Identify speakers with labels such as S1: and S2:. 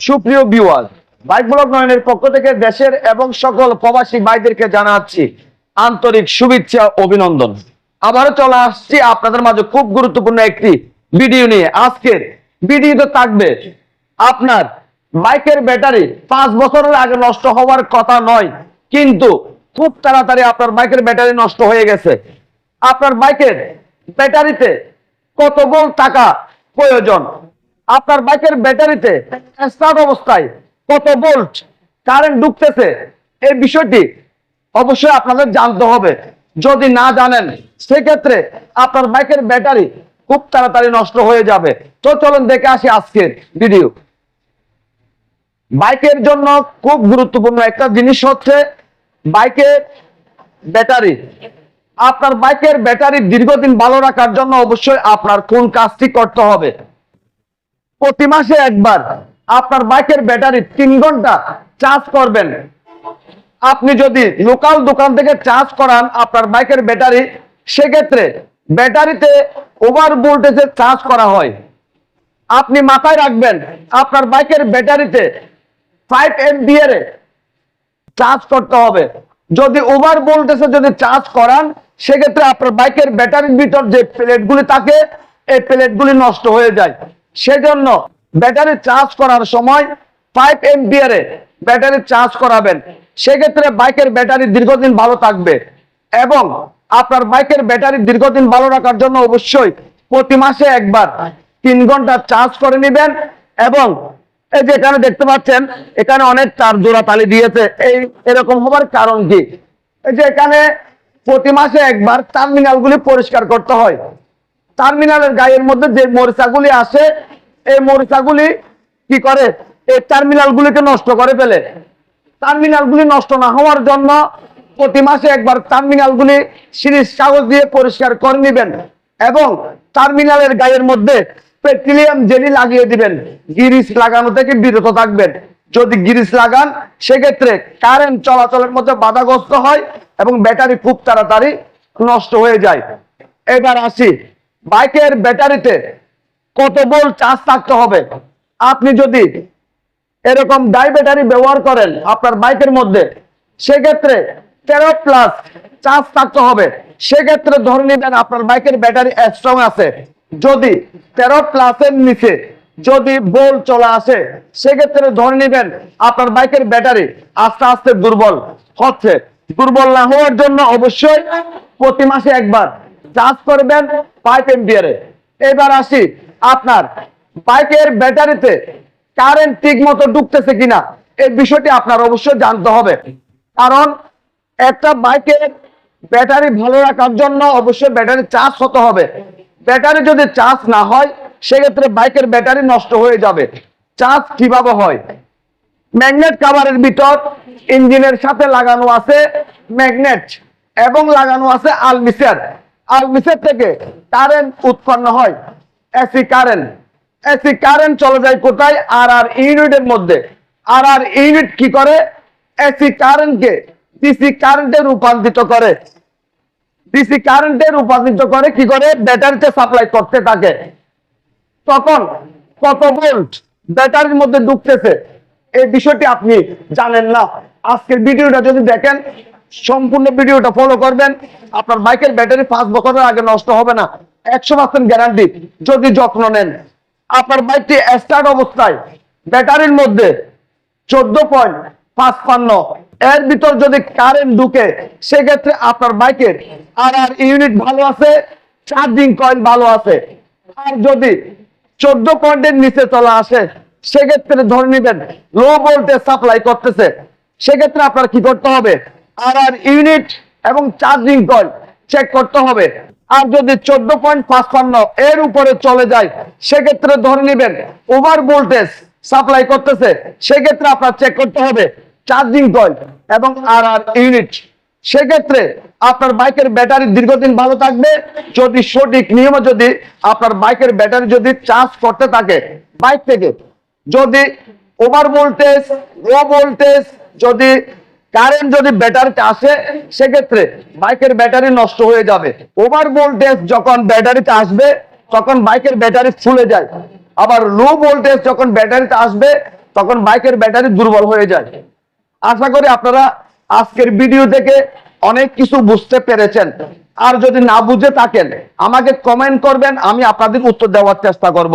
S1: সুপ্রিয় viewer bike blog নয়নের পক্ষ থেকে দেশের এবং সকল প্রবাসী ভাইদেরকে জানাচ্ছি আন্তরিক শুভেচ্ছা, অভিনন্দন। আবারও চলে আসছি আপনাদের মাঝে খুব গুরুত্বপূর্ণ একটি ভিডিও নিয়ে। আজকের ভিডিওতে থাকবে আপনার বাইকের ব্যাটারি পাঁচ বছরের আগে নষ্ট হওয়ার কথা নয়, কিন্তু খুব তাড়াতাড়ি আপনার বাইকের ব্যাটারি নষ্ট হয়ে গেছে। আপনার বাইকের ব্যাটারিতে কত বল টাকা প্রয়োজন? আপনার বাইকের ব্যাটারিতে স্টার্ট অবস্থায় কত ভোল্ট কারেন্ট ঢুকতেছে, এই বিষয়টি অবশ্যই আপনাদের জানতে হবে। যদি না জানেন, সেক্ষেত্রে আপনার বাইকের ব্যাটারি খুব তাড়াতাড়ি নষ্ট হয়ে যাবে। তো চলুন দেখে আসি আজকের ভিডিও বাইকের জন্য খুব গুরুত্বপূর্ণ একটা জিনিস হচ্ছে বাইকের ব্যাটারি। আপনার বাইকের ব্যাটারি দীর্ঘদিন ভালো রাখার জন্য অবশ্যই আপনার কোন কাজটি করতে হবে। প্রতি মাসে একবার আপনার বাইকের ব্যাটারি তিন ঘণ্টা চার্জ করবেন। আপনি যদি লোকাল দোকান থেকে চার্জ করান আপনার বাইকের ব্যাটারি, সেক্ষেত্রে ব্যাটারিতে ওভার ভোল্টেজে চার্জ করা হয়। আপনি মাথায় রাখবেন, আপনার বাইকের ব্যাটারিতে ফাইভ এমপিয়ার চার্জ করতে হবে। যদি ওভার ভোল্টেজে যদি চার্জ করান, সেক্ষেত্রে আপনার বাইকের ব্যাটারির ভিতর যে প্লেটগুলি থাকে, এই প্লেটগুলি নষ্ট হয়ে যায়। সেজন্য ব্যাটারি চার্জ করার সময় ফাইভ এম এমপিয়ারে ব্যাটারি চার্জ করাবেন। সেক্ষেত্রে বাইকের ব্যাটারি দীর্ঘদিন ভালো থাকবে এবং আপনার বাইকের ব্যাটারি দীর্ঘদিন ভালো রাখার জন্য অবশ্যই প্রতি মাসে একবার তিন ঘণ্টা চার্জ করে নেবেন এবং এই যে এখানে দেখতে পাচ্ছেন, এখানে অনেক তার জোড়া তালি দিয়েছে। এই এরকম হবার কারণ কি? এই যে এখানে প্রতি মাসে একবার টার্মিনাল গুলি পরিষ্কার করতে হয়। টার্মিনালের গায়ের মধ্যে যে মরিচাগুলি আসে, এই মরিচাগুলি কি করে? এই টার্মিনাল গুলিকে নষ্ট করে ফেলে। টার্মিনাল গুলি নষ্ট না হওয়ার জন্য প্রতি মাসে একবার টার্মিনাল গুলি সিরিজ কাগজ দিয়ে পরিষ্কার করে নেবেন এবং টার্মিনালের গায়ের মধ্যে পেট্রোলিয়াম জেলি লাগিয়ে দিবেন। গিরিস লাগানো থেকে বিরত থাকবেন। যদি গিরিস লাগান, সেক্ষেত্রে কারেন্ট চলাচলের মধ্যে বাধাগ্রস্ত হয় এবং ব্যাটারি খুব তাড়াতাড়ি নষ্ট হয়ে যায়। এবার আসি বাইকের ব্যাটারিতে কত বল চার্জ থাকতে হবে? আপনি যদি এরকম ডাই ব্যাটারি ব্যবহার করেন আপনার বাইকের মধ্যে, সেক্ষেত্রে তেরো প্লাস চার্জ থাকতে হবে। সেক্ষেত্রে ধরে নেবেন আপনার বাইকের ব্যাটারি স্ট্রং আছে। যদি তেরো প্লাসের নিচে যদি বল চলে আসে, সেক্ষেত্রে ধরে নেবেন আপনার বাইকের ব্যাটারি আস্তে আস্তে দুর্বল হচ্ছে। দুর্বল না হওয়ার জন্য অবশ্যই প্রতি মাসে একবার চার্জ করবেন। ফাইভ এমপিয়ারে। এবার আসি আপনার বাইকের ব্যাটারিতে কারেন্ট ঠিক মতো ঢুকতেছে কিনা, এই বিষয়টি আপনার অবশ্যই জানতে হবে। কারণ একটা বাইকের ব্যাটারি ভালো রাখার জন্য অবশ্যই ব্যাটারি চার্জ হতে হবে। ব্যাটারি যদি চার্জ না হয়, সেক্ষেত্রে বাইকের ব্যাটারি নষ্ট হয়ে যাবে। চার্জ কীভাবে হয়? ম্যাগনেট কাভারের ভিতর ইঞ্জিনের সাথে লাগানো আছে ম্যাগনেট এবং লাগানো আছে আলমিসার। আলমিসার থেকে কারেন্ট উৎপন্ন হয় এসি কারেন্ট এসি কারেন্ট চলে যায় কোথায়? আর আর ইউনিটের মধ্যে। আর আর ইউনিট কি করে? এসি কারেন্টকে ডিসি কারেন্টে রূপান্তরিত করে। ডিসি কারেন্টে রূপান্তরিত করে কি করে? ব্যাটারিতে সাপ্লাই করতে থাকে। তখন কত ভোল্ট ব্যাটারির মধ্যে ঢুকতেছে? এই বিষয়টি আপনি জানেন না। আজকের ভিডিওটা যদি দেখেন সম্পূর্ণ ভিডিওটা ফলো করবেন। আপনার বাইকের ব্যাটারি পাঁচ বছরের আগে নষ্ট হবে না। একশো পার্সেন্ট গ্যারান্টি যদি যত্ন নেন। আপনার বাইকটি স্টার্ট অবস্থায় ব্যাটারির মধ্যে চোদ্দ পয়েন্ট পাঁচপান্ন। এর ভিতর যদি কারেন্ট ঢুকে, সেক্ষেত্রে আপনার বাইকের আর আর ইউনিট ভালো আছে চার্জিং কয়েল ভালো আছে। আর যদি চোদ্দ পয়েন্টের নিচে চলে আসে, সেক্ষেত্রে ধরে নেবেন লো ভোল্টেজ সাপ্লাই করতেছে। সেক্ষেত্রে আপনার কি করতে হবে? আর আর ইউনিট এবং চার্জিং কয়েল চেক করতে হবে। আর যদি চোদ্দ পয়েন্ট পাঁচপান্ন এর উপরে চলে যায়, সেক্ষেত্রে ধরে নেবেন ওভার ভোল্টেজ সাপ্লাই করতেছে। সেক্ষেত্রে আপনার চেক করতে হবে চার্জিং কয়েল এবং আর আর ইউনিট। সেক্ষেত্রে আপনার বাইকের ব্যাটারি দীর্ঘদিন ভালো থাকবে। যদি সঠিক নিয়মে যদি আপনার বাইকের ব্যাটারি যদি চার্জ করতে থাকে, বাইক থেকে যদি ওভার ভোল্টেজ লো ভোল্টেজ যদি কারেন্ট যদি ব্যাটারিতে আসে, সেক্ষেত্রে বাইকের ব্যাটারি নষ্ট হয়ে যাবে। ওভার ভোল্টেজ যখন ব্যাটারিতে আসবে, তখন বাইকের ব্যাটারি ফুলে যায়। আবার লো ভোল্টেজ যখন ব্যাটারিতে আসবে, তখন বাইকের ব্যাটারি দুর্বল হয়ে যায়। আশা করি আপনারা আজকের ভিডিও থেকে অনেক কিছু বুঝতে পেরেছেন। আর যদি না বুঝে থাকেন, আমাকে কমেন্ট করবেন, আমি আপনাদের উত্তর দেওয়ার চেষ্টা করব।